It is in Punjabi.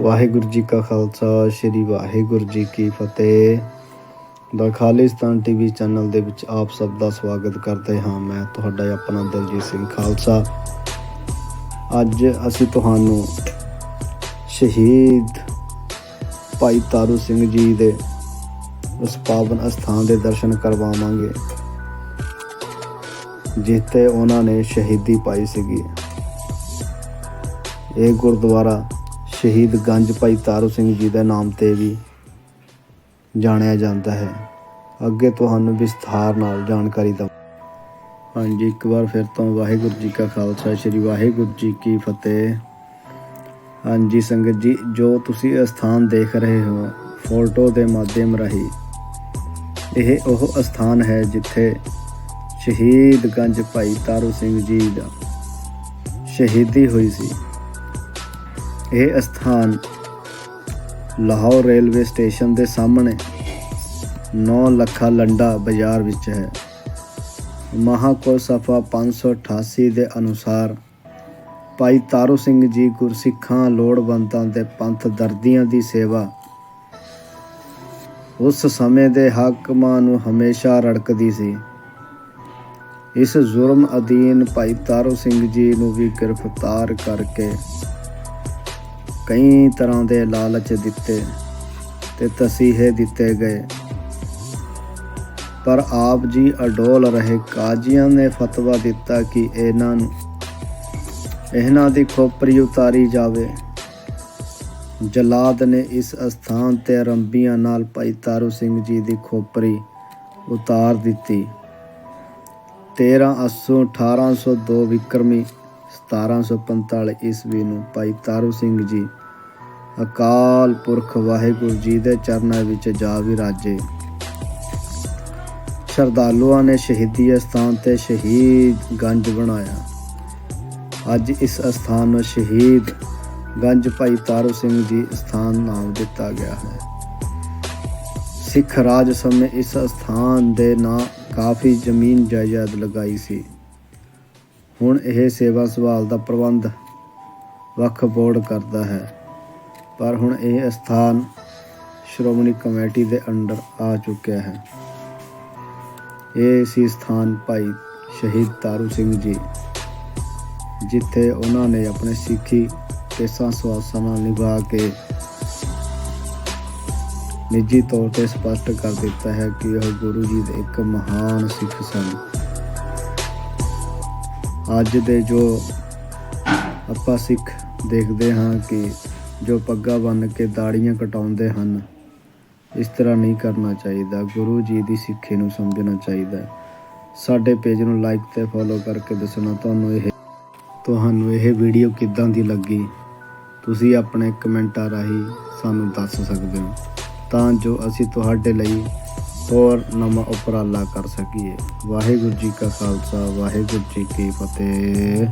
ਵਾਹਿਗੁਰੂ ਜੀ ਕਾ ਖਾਲਸਾ, ਸ੍ਰੀ ਵਾਹਿਗੁਰੂ ਜੀ ਕੀ ਫਤਿਹ। ਦਾ ਖਾਲਿਸਤਾਨ ਟੀਵੀ ਚੈਨਲ ਦੇ ਵਿੱਚ ਆਪ ਸਭ ਦਾ ਸਵਾਗਤ ਕਰਦੇ ਹਾਂ ਮੈਂ, ਤੁਹਾਡਾ ਆਪਣਾ ਦਲਜੀਤ ਸਿੰਘ ਖਾਲਸਾ। ਅੱਜ ਅਸੀਂ ਤੁਹਾਨੂੰ ਸ਼ਹੀਦ ਭਾਈ ਤਾਰੂ ਸਿੰਘ ਜੀ ਦੇ ਉਸ ਪਾਵਨ ਅਸਥਾਨ ਦੇ ਦਰਸ਼ਨ ਕਰਵਾਵਾਂਗੇ, ਜਿੱਥੇ ਉਹਨਾਂ ਨੇ ਸ਼ਹੀਦੀ ਪਾਈ ਸੀਗੀ। ਇਹ ਗੁਰਦੁਆਰਾ ਸ਼ਹੀਦ ਗੰਜ ਭਾਈ ਤਾਰੂ ਸਿੰਘ ਜੀ ਦੇ ਨਾਮ ਤੇ ਵੀ ਜਾਣਿਆ ਜਾਂਦਾ ਹੈ। ਅੱਗੇ ਤੁਹਾਨੂੰ ਵਿਸਥਾਰ ਨਾਲ ਜਾਣਕਾਰੀ ਦਵਾਂ। ਹਾਂਜੀ, ਇੱਕ ਵਾਰ ਫਿਰ ਤੋਂ ਵਾਹਿਗੁਰੂ ਜੀ ਕਾ ਖਾਲਸਾ, ਸ੍ਰੀ ਵਾਹਿਗੁਰੂ ਜੀ ਕੀ ਫਤਿਹ। ਹਾਂਜੀ, ਸੰਗਤ ਜੀ, ਜੋ ਤੁਸੀਂ ਇਹ ਸਥਾਨ ਦੇਖ ਰਹੇ ਹੋ, ਫੋਟੋ ਦੇ ਮਾਧਿਅਮ ਰਾਹੀਂ, ਇਹ ਉਹ ਸਥਾਨ ਹੈ ਜਿੱਥੇ ਸ਼ਹੀਦ ਗੰਜ ਭਾਈ ਤਾਰੂ ਸਿੰਘ ਜੀ ਦਾ ਸ਼ਹੀਦੀ ਹੋਈ ਸੀ। ਇਹ ਸਥਾਨ ਲਾਹੌਰ ਰੇਲਵੇ ਸਟੇਸ਼ਨ ਦੇ ਸਾਹਮਣੇ 9 ਲੱਖਾ ਲੰਡਾ ਬਾਜ਼ਾਰ ਵਿੱਚ ਹੈ। ਮਹਾਕੋਲ ਸਫਾ 588 ਦੇ ਅਨੁਸਾਰ ਭਾਈ ਤਾਰੂ ਸਿੰਘ ਜੀ ਗੁਰਸਿੱਖਾਂ, ਲੋੜਵੰਦਾਂ ਦੇ ਪੰਥ ਦਰਦੀਆਂ ਦੀ ਸੇਵਾ ਉਸ ਸਮੇਂ ਦੇ ਹਾਕਮਾਂ ਨੂੰ ਹਮੇਸ਼ਾ ਰੜਕਦੀ ਸੀ। ਇਸ ਜ਼ੁਰਮ ਅਧੀਨ ਭਾਈ ਤਾਰੂ ਸਿੰਘ ਜੀ ਨੂੰ ਵੀ ਗ੍ਰਿਫਤਾਰ ਕਰਕੇ ਕਈ ਤਰ੍ਹਾਂ ਦੇ ਲਾਲਚ ਦਿੱਤੇ ਤੇ ਤਸੀਹੇ ਦਿੱਤੇ ਗਏ। ਪਰ ਆਪ ਜੀ ਅਡੋਲ ਰਹੇ ਕਾਜ਼ੀਆਂ ਨੇ ਫਤਵਾ ਦਿੱਤਾ ਕਿ ਇਹਨਾਂ ਨੂੰ, ਇਹਨਾਂ ਦੀ ਖੋਪਰੀ ਉਤਾਰੀ ਜਾਵੇ। ਜਲਾਦ ਨੇ ਇਸ ਅਸਥਾਨ ਤੇ ਰੰਬੀਆਂ ਨਾਲ ਭਾਈ ਤਾਰੂ ਸਿੰਘ ਜੀ ਦੀ ਖੋਪਰੀ ਉਤਾਰ ਦਿੱਤੀ। 13 ਅਸੂ 1802 ਵਿਕਰਮੀ 1745 ਈਸਵੀ ਨੂੰ ਭਾਈ ਤਾਰੂ ਸਿੰਘ ਜੀ ਅਕਾਲ ਪੁਰਖ ਵਾਹਿਗੁਰੂ ਜੀ ਦੇ ਚਰਨਾਂ ਵਿੱਚ ਜਾ ਵਿਰਾਜੇ। ਸ਼ਰਧਾਲੂਆਂ ਨੇ ਸ਼ਹੀਦੀ ਅਸਥਾਨ ਤੇ ਸ਼ਹੀਦ ਗੰਜ ਬਣਾਇਆ। ਅੱਜ ਇਸ ਅਸਥਾਨ ਨੂੰ ਸ਼ਹੀਦ ਗੰਜ ਭਾਈ ਤਾਰੂ ਸਿੰਘ ਜੀ ਸਥਾਨ ਨਾਮ ਦਿੱਤਾ ਗਿਆ ਹੈ। ਸਿੱਖ ਰਾਜ ਸਮੇਂ ਇਸ ਸਥਾਨ ਦੇ ਨਾਂ ਕਾਫੀ ਜ਼ਮੀਨ ਜਾਇਦਾਦ ਲਗਾਈ ਸੀ। ਹੁਣ ਇਹ ਸੇਵਾ ਸੰਭਾਲ ਦਾ ਪ੍ਰਬੰਧ ਵੱਖ ਬੋਰਡ ਕਰਦਾ ਹੈ। ਪਰ ਹੁਣ ਇਹ ਸਥਾਨ ਸ਼੍ਰੋਮਣੀ ਕਮੇਟੀ ਦੇ ਅੰਡਰ ਆ ਚੁੱਕਿਆ ਹੈ। ਇਹ ਸੀ ਸਥਾਨ ਭਾਈ ਸ਼ਹੀਦ ਤਾਰੂ ਸਿੰਘ ਜੀ, ਜਿੱਥੇ ਉਹਨਾਂ ਨੇ ਆਪਣੇ ਸਿੱਖੀ ਕੇਸਾਂ ਸਵਾਸਾਂ ਨਾਲ ਨਿਭਾ ਕੇ ਨਿੱਜੀ ਤੌਰ ਤੇ ਸਪਸ਼ਟ ਕਰ ਦਿੱਤਾ ਹੈ ਕਿ ਉਹ ਗੁਰੂ ਜੀ ਦੇ ਇੱਕ ਮਹਾਨ ਸਿੱਖ ਸਨ। ਅੱਜ ਦੇ ਜੋ ਆਪਾਂ ਸਿੱਖ ਦੇਖਦੇ ਹਾਂ ਕਿ ਜੋ ਪੱਗਾਂ ਬੰਨ ਕੇ ਦਾੜੀਆਂ ਕਟਾਉਂਦੇ ਹਨ, ਇਸ ਤਰ੍ਹਾਂ ਨਹੀਂ ਕਰਨਾ ਚਾਹੀਦਾ। ਗੁਰੂ ਜੀ ਦੀ ਸਿੱਖੀ ਨੂੰ ਸਮਝਣਾ ਚਾਹੀਦਾ ਸਾਡੇ ਪੇਜ ਨੂੰ ਲਾਈਕ ਤੇ ਫੋਲੋ ਕਰਕੇ ਦੱਸਣਾ, ਤੁਹਾਨੂੰ ਇਹ ਤੁਹਾਨੂੰ ਇਹ ਵੀਡੀਓ ਕਿੱਦਾਂ ਦੀ ਲੱਗੀ? ਤੁਸੀਂ ਆਪਣੇ ਕਮੈਂਟਾਂ ਰਾਹੀਂ ਸਾਨੂੰ ਦੱਸ ਸਕਦੇ ਹੋ। ਤਾਂ ਜੋ ਅਸੀਂ ਤੁਹਾਡੇ ਲਈ ਹੋਰ ਨਵਾਂ ਉਪਰਾਲਾ ਕਰ ਸਕੀਏ। ਵਾਹਿਗੁਰੂ ਜੀ ਕਾ ਖਾਲਸਾ ਵਾਹਿਗੁਰੂ ਜੀ ਕੀ ਫਤਿਹ।